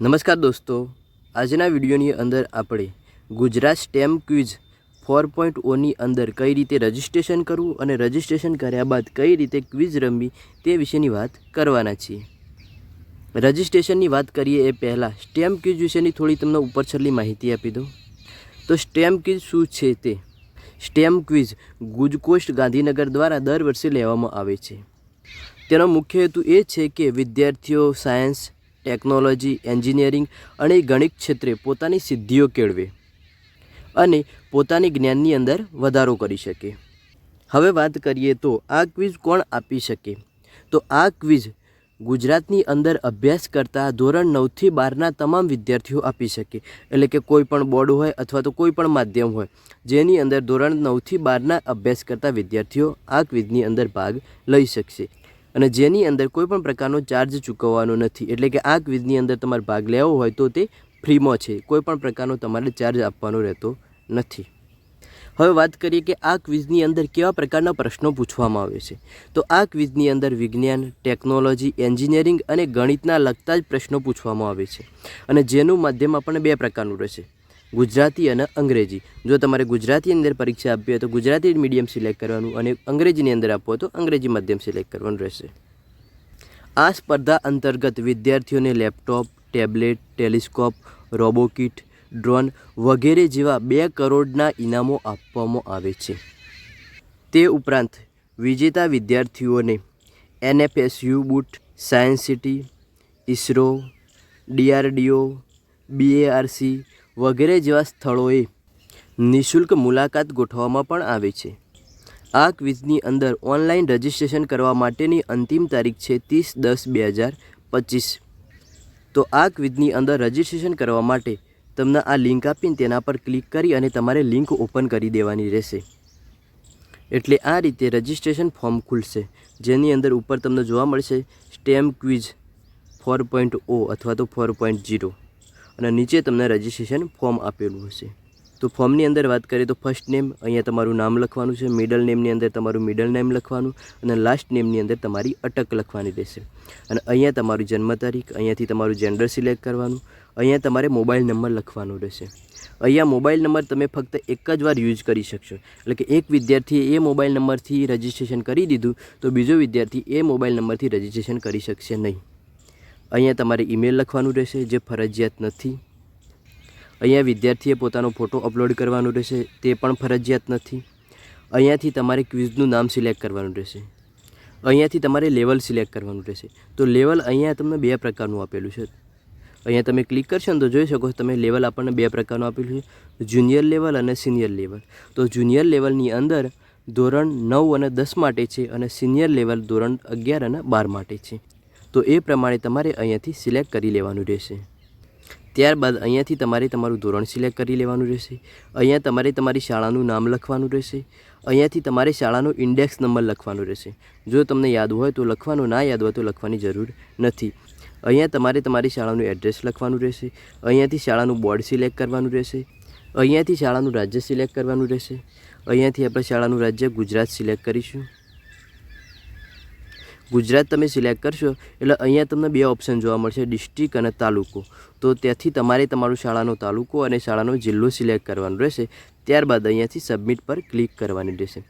નમસ્કાર દોસ્તો, આજના વિડીયોની અંદર આપણે Gujarat STEM quiz four point ઓની અંદર કઈ રીતે રજિસ્ટ્રેશન કરવું અને રજિસ્ટ્રેશન કર્યા બાદ કઈ રીતે ક્વિઝ રમવી તે વિશેની વાત કરવાના છીએ. રજિસ્ટ્રેશનની વાત કરીએ એ પહેલાં સ્ટેમ ક્વિઝ વિશેની થોડી તમને ઉપર છેલ્લી માહિતી આપી દઉં. તો સ્ટેમ ક્વિઝ શું છે તે? સ્ટેમ ક્વિઝ ગુજકોસ્ટ ગાંધીનગર દ્વારા દર વર્ષે લેવામાં આવે છે. તેનો મુખ્ય હેતુ એ છે કે વિદ્યાર્થીઓ સાયન્સ ટેકનોલોજી, એન્જિનિયરિંગ અને ગણિત ક્ષેત્રે પોતાની સિદ્ધિઓ કેળવે અને પોતાની જ્ઞાનની અંદર વધારો કરી શકે. હવે વાત કરીએ તો આ ક્વિઝ કોણ આપી શકે? તો આ ક્વિઝ ગુજરાતની અંદર અભ્યાસ કરતા ધોરણ નવથી બારના તમામ વિદ્યાર્થીઓ આપી શકે. એટલે કે કોઈ પણ બોર્ડ હોય અથવા તો કોઈ પણ માધ્યમ હોય, જેની અંદર ધોરણ નવથી બારના અભ્યાસ કરતા વિદ્યાર્થીઓ આ ક્વિઝની અંદર ભાગ લઈ શકશે. અને જેની અંદર કોઈ પણ પ્રકારનો ચાર્જ ચૂકવવાનો નથી. એટલે કે આ ક્વિઝની અંદર તમારે ભાગ લેવો હોય તો તે ફ્રીમાં છે. કોઈ પણ પ્રકારનો તમારે ચાર્જ આપવાનો રહેતો નથી. હવે વાત કરીએ કે આ ક્વિઝની અંદર કેવા પ્રકારના પ્રશ્નો પૂછવામાં આવે છે. તો આ ક્વિઝની અંદર વિજ્ઞાન ટેકનોલોજી એન્જિનિયરિંગ અને ગણિતના લગતા જ પ્રશ્નો પૂછવામાં આવે છે. અને જેનું માધ્યમ આપણને બે પ્રકારનું રહેશે. ગુજરાતી અને અંગ્રેજી. જો તમારે ગુજરાતી અંદર પરીક્ષા આપવી હોય તો ગુજરાતી મીડિયમ સિલેક્ટ કરવાનું અને અંગ્રેજીની અંદર આપવો તો અંગ્રેજી માધ્યમ સિલેક્ટ કરવાનું રહેશે. આ સ્પર્ધા અંતર્ગત વિદ્યાર્થીઓને laptop, tablet, telescope, robokit, drone વગેરે જેવા બે કરોડના ઇનામો આપવામાં આવે છે. તે ઉપરાંત વિજેતા વિદ્યાર્થીઓને NFSU boot, science city, ISRO, DRDO, BARC વગેરે જેવા સ્થળોએ નિઃશુલ્ક મુલાકાત ગોઠવવામાં પણ આવે છે. આ ક્વિઝની અંદર ઓનલાઈન રજિસ્ટ્રેશન કરવા માટેની અંતિમ તારીખ છે ત્રીસ દસ બે હજાર પચીસ. તો આ ક્વિઝની અંદર રજિસ્ટ્રેશન કરવા માટે તમને આ લિંક આપીને તેના પર ક્લિક કરી અને તમારે લિંક ઓપન કરી દેવાની રહેશે. એટલે આ રીતે રજિસ્ટ્રેશન ફોર્મ ખુલશે, જેની અંદર ઉપર તમને જોવા મળશે STEM quiz four point O અથવા તો ફોર પોઈન્ટ જીરો અને નીચે તમને રજિસ્ટ્રેશન ફોર્મ આપેલું હશે. તો ફોર્મની અંદર વાત કરીએ તો ફર્સ્ટ નેમ અહીંયા તમારું નામ લખવાનું છે મિડલ નેમની અંદર તમારું મિડલ નેમ લખવાનું, અને લાસ્ટ નેમની અંદર તમારી અટક લખવાની રહેશે. અને અહીંયા તમારી જન્મ તારીખ, અહીંયાથી તમારું જેન્ડર સિલેક્ટ કરવાનું, અહીંયા તમારે મોબાઈલ નંબર લખવાનો રહેશે. અહીંયા મોબાઈલ નંબર તમે ફક્ત એક જ વાર યુઝ કરી શકશો. એટલે કે એક વિદ્યાર્થીએ એ મોબાઈલ નંબરથી રજિસ્ટ્રેશન કરી દીધું, તો બીજો વિદ્યાર્થી એ મોબાઈલ નંબરથી રજિસ્ટ્રેશન કરી શકશે નહીં. અહીંયા તમારે ઈમેલ લખવાનું રહેશે જે ફરજિયાત નથી. અહીંયા વિદ્યાર્થીએ પોતાનો ફોટો અપલોડ કરવાનો રહેશે, તે પણ ફરજિયાત નથી. અહીંયાથી તમારે ક્વિઝનું નામ સિલેક્ટ કરવાનું રહેશે. અહીંયાથી તમારે લેવલ સિલેક્ટ કરવાનું રહેશે. તો લેવલ અહીંયા તમને બે પ્રકારનું આપેલું છે. અહીંયા તમે ક્લિક કરશો ને તો જોઈ શકો તમે લેવલ આપણને બે પ્રકારનું આપેલું છે. જુનિયર લેવલ અને સિનિયર લેવલ તો જુનિયર લેવલની અંદર ધોરણ નવ અને દસ માટે છે અને સિનિયર લેવલ ધોરણ અગિયાર અને બાર માટે છે. તો એ પ્રમાણે તમારે અહીંયાથી સિલેક્ટ કરી લેવાનું રહેશે. ત્યારબાદ અહીંયાથી તમારે તમારું ધોરણ સિલેક્ટ કરી લેવાનું રહેશે. અહીંયા તમારે તમારી શાળાનું નામ લખવાનું રહેશે. અહીંયાથી તમારે શાળાનો ઇન્ડેક્સ નંબર લખવાનો રહેશે. જો તમને યાદ હોય તો લખવાનું, ના યાદ હોય તો લખવાની જરૂર નથી. અહીંયા તમારે તમારી શાળાનું એડ્રેસ લખવાનું રહેશે. અહીંયાથી શાળાનું બોર્ડ સિલેક્ટ કરવાનું રહેશે. અહીંયાથી શાળાનું રાજ્ય સિલેક્ટ કરવાનું રહેશે. અહીંયાથી આપણે શાળાનું રાજ્ય ગુજરાત સિલેક્ટ કરીશું. ગુજરાત તમે સિલેક્ટ કરશો, એટલે અહીંયા તમને બે ઓપ્શન જોવા મળશે ડિસ્ટ્રિક્ટ અને તાલુકો. તો ત્યાંથી તમારે તમારું શાળાનો તાલુકો અને શાળાનો જિલ્લો સિલેક્ટ કરવાનો રહેશે. ત્યારબાદ અહીંયાથી સબમિટ પર ક્લિક કરવાની રહેશે.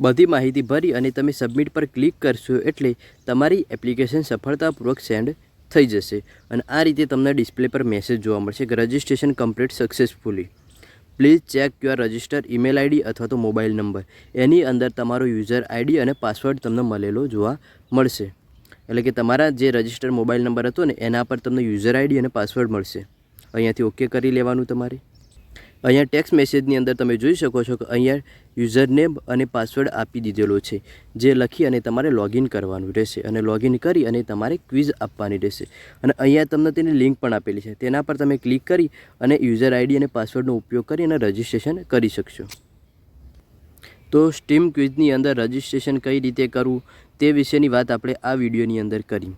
બધી માહિતી ભરી અને તમે સબમિટ પર ક્લિક કરશો એટલે તમારી એપ્લિકેશન સફળતાપૂર્વક સેન્ડ થઈ જશે. અને આ રીતે તમને ડિસ્પ્લે પર મેસેજ જોવા મળશે કે registration complete successfully please check your register email ID અથવા તો મોબાઈલ નંબર. એની અંદર તમારો યુઝર આઈડી અને પાસવર્ડ તમને મળેલો જોવા મળશે. એટલે કે તમારા જે રજિસ્ટર મોબાઈલ નંબર હતો ને, એના પર તમને યુઝર આઈડી અને પાસવર્ડ મળશે. અહીંયાથી ઓકે કરી લેવાનું તમારે. અહીંયા ટેક્સ્ટ મેસેજની અંદર તમે જોઈ શકો છો કે અહીંયા યુઝર નેમ અને પાસવર્ડ આપી દીધેલો છે, જે લખી અને તમારે લોગિન કરવાનું રહેશે અને લોગિન કરી અને તમારે ક્વિઝ આપવાની રહેશે. અને અહીંયા તમને તેની લિંક પણ આપેલી છે. તેના પર તમે ક્લિક કરી અને યુઝર આઈડી અને પાસવર્ડનો ઉપયોગ કરી અને રજિસ્ટ્રેશન કરી શકશો. તો સ્ટીમ ક્વિઝની અંદર રજિસ્ટ્રેશન કઈ રીતે કરવું તે વિશેની વાત આપણે આ વિડીયોની અંદર કરી.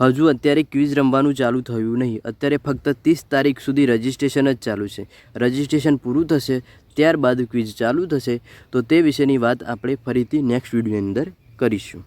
હજુ અત્યારે ક્વિઝ રમવાનું ચાલુ થયું નહીં. અત્યારે ફક્ત ત્રીસ તારીખ સુધી રજિસ્ટ્રેશન જ ચાલુ છે. રજિસ્ટ્રેશન પૂરું થશે ત્યારબાદ ક્વિઝ ચાલુ થશે. તો તે વિશેની વાત આપણે ફરીથી નેક્સ્ટ વિડીયોની અંદર કરીશું.